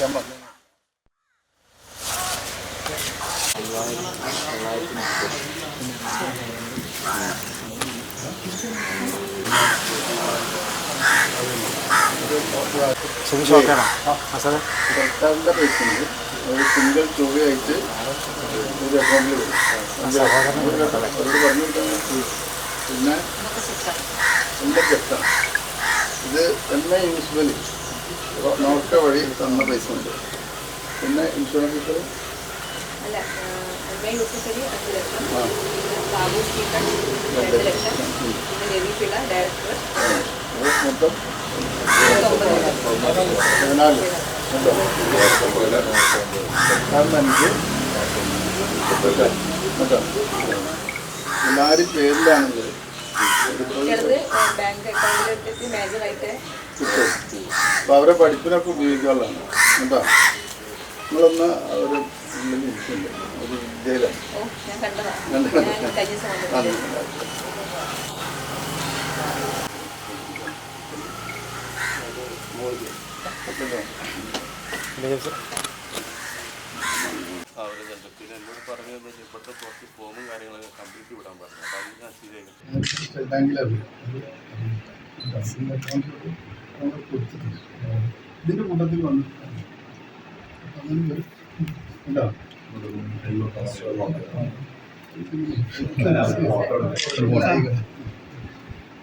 വിളിക്കാൻ പറഞ്ഞു സുഖ സർക്കാരിന്റെ പൈസ ഉണ്ട് ഒരു സിംഗിൾ തുകയായിട്ട് ഒരു അക്കൗണ്ടിൽ വരും അവരോട് പറഞ്ഞു കൊടുക്കാൻ പിന്നെ എന്റെ ഗസ്റ്റാണ് ഇത് എം എ യൂസ്ഫലി നോക്ക വഴി തന്ന പൈസ ഉണ്ട് പിന്നെ ഇൻഷുറൻസ് അത് മൊത്തം? പതിനാല്. സർക്കാരിന് അഞ്ച്. കേട്ടോ എല്ലാവരും പേരിലാണെങ്കിൽ ബാങ്ക് അക്കൗണ്ടിലെത്തി മേജറായിട്ട് അപ്പോൾ അവരെ പഠിപ്പിനൊക്കെ ഉപയോഗിക്കാനുള്ളതാണ് കേട്ടോ നിങ്ങളൊന്ന് അവർ ഇരിക്കുന്നുണ്ട് ഒരു വിദ്യയിലാണ്. അവർ ബാങ്കിലാണ് നമ്മൾ കൊടുത്തിട്ടുണ്ട് ഇതിന്റെ കൂട്ടത്തിൽ വന്നു അങ്ങനെ വരും. ഉണ്ടോ?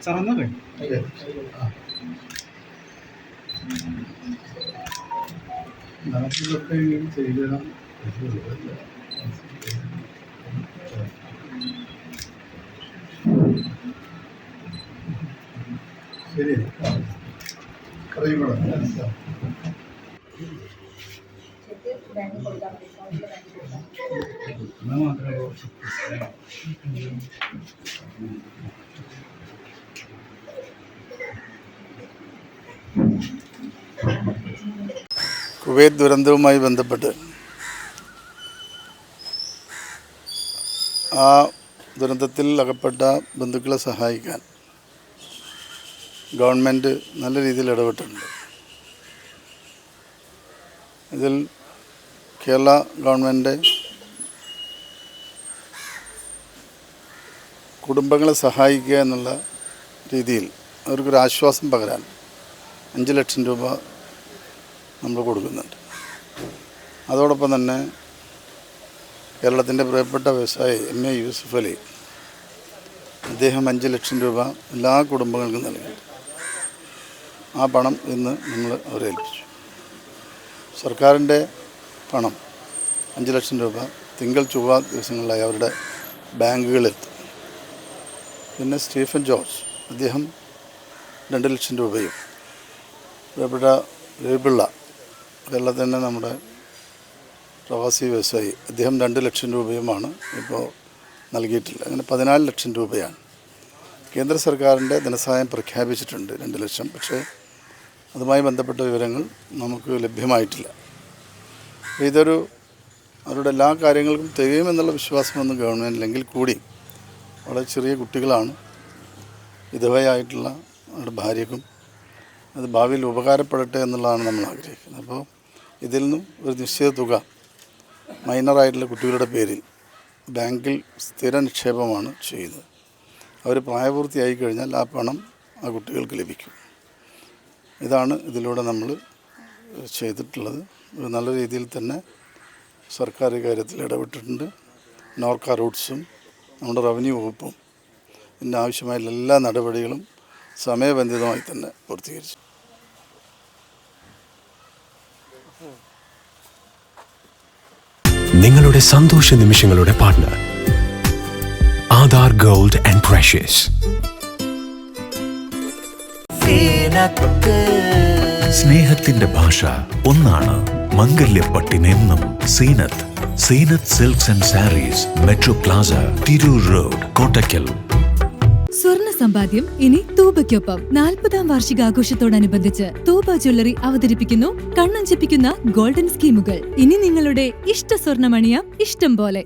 സാർ എന്നല്ലേ ഓക്കേ. ആ. നമുക്കിതൊക്കെ ചെയ്യണം ശരി അറിയുമ്പോൾ ബാങ്ക് കൊടുക്കാൻ ഡിസ്കൗണ്ടിൽ ബാങ്ക് കൊടുക്കാം എന്നാൽ മാത്രമേ കുവൈത്ത് ദുരന്തവുമായി ബന്ധപ്പെട്ട് ആ ദുരന്തത്തിൽ അകപ്പെട്ട ബന്ധുക്കളെ സഹായിക്കാൻ ഗവൺമെന്റ് നല്ല രീതിയിൽ ഇടപെട്ടിട്ടുണ്ട്. ഇതിൽ കേരള ഗവൺമെന്റ് കുടുംബങ്ങളെ സഹായിക്കുക എന്നുള്ള രീതിയിൽ അവർക്കൊരു ആശ്വാസം പകരാൻ അഞ്ച് ലക്ഷം രൂപ നമ്മൾ കൊടുക്കുന്നുണ്ട്. അതോടൊപ്പം തന്നെ കേരളത്തിന്റെ പ്രിയപ്പെട്ട വ്യവസായി എം എ യൂസുഫ് അലി അദ്ദേഹം അഞ്ച് ലക്ഷം രൂപ എല്ലാ കുടുംബങ്ങൾക്കും നൽകിയിട്ടുണ്ട് ആ പണം ഇന്ന് നമ്മൾ അവരെ ഏൽപ്പിച്ചു. സർക്കാരിന്റെ പണം അഞ്ച് ലക്ഷം രൂപ തിങ്കൾ ചൊവ്വ ദിവസങ്ങളിലായി അവരുടെ ബാങ്കുകളിലെത്തും. പിന്നെ സ്റ്റീഫൻ ജോർജ് അദ്ദേഹം രണ്ട് ലക്ഷം രൂപയും. പ്രിയപ്പെട്ട രവിപിള്ള തന്നെ നമ്മുടെ പ്രവാസി വ്യവസായി. അദ്ദേഹം രണ്ട് ലക്ഷം രൂപയുമാണ് ഇപ്പോൾ നൽകിയിട്ടുള്ളത്. അങ്ങനെ പതിനാല് ലക്ഷം രൂപയാണ്. കേന്ദ്ര സർക്കാരിന്റെ ധനസഹായം പ്രഖ്യാപിച്ചിട്ടുണ്ട് രണ്ട് ലക്ഷം. പക്ഷേ അതുമായി ബന്ധപ്പെട്ട വിവരങ്ങൾ നമുക്ക് ലഭ്യമായിട്ടില്ല. ഇതൊരു അവരുടെ എല്ലാ കാര്യങ്ങൾക്കും തികയുമെന്നുള്ള വിശ്വാസമൊന്നും ഗവൺമെന്റില്ലെങ്കിൽ കൂടി വളരെ ചെറിയ കുട്ടികളാണ്. വിധവയായിട്ടുള്ള അവരുടെ ഭാര്യക്കും അത് ഭാവിയിൽ ഉപകാരപ്പെടട്ടെ എന്നുള്ളതാണ് നമ്മൾ ആഗ്രഹിക്കുന്നത്. അപ്പോൾ ഇതിൽ നിന്നും ഒരു നിശ്ചിത തുക മൈനറായിട്ടുള്ള കുട്ടികളുടെ പേരിൽ ബാങ്കിൽ സ്ഥിര നിക്ഷേപമാണ് ചെയ്യുന്നത്. അവർ പ്രായപൂർത്തിയായി കഴിഞ്ഞാൽ ആ പണം ആ കുട്ടികൾക്ക് ലഭിക്കും. ഇതാണ് ഇതിലൂടെ നമ്മൾ ചെയ്തിട്ടുള്ളത്. നല്ല രീതിയിൽ തന്നെ സർക്കാർ കാര്യത്തിൽ ഇടപെട്ടിട്ടുണ്ട്. നോർക്ക റൂട്ട്സും നമ്മുടെ റവന്യൂ വകുപ്പും ഇതിന്റെ ആവശ്യമായ എല്ലാ നടപടികളും സമയബന്ധിതമായി തന്നെ പൂർത്തീകരിച്ചു. നിങ്ങളുടെ സന്തോഷ നിമിഷങ്ങളുടെ partner Aadhaar gold and precious സ്നേഹത്തിന്റെ ഭാഷ ഒന്നാണ് മംഗല്യപ്പട്ടിനെന്നും Seenath Seenath silks and sarees metro plaza Tirur road Kottakkal. സ്വർണ സമ്പാദ്യം ഇനി തൂബയ്ക്കൊപ്പം. നാൽപ്പതാം വാർഷികാഘോഷത്തോടനുബന്ധിച്ച് തൂബ ജ്വല്ലറി അവതരിപ്പിക്കുന്നു കണ്ണഞ്ചിപ്പിക്കുന്ന ഗോൾഡൻ സ്കീമുകൾ. ഇനി നിങ്ങളുടെ ഇഷ്ട സ്വർണമണിയാം ഇഷ്ടം പോലെ.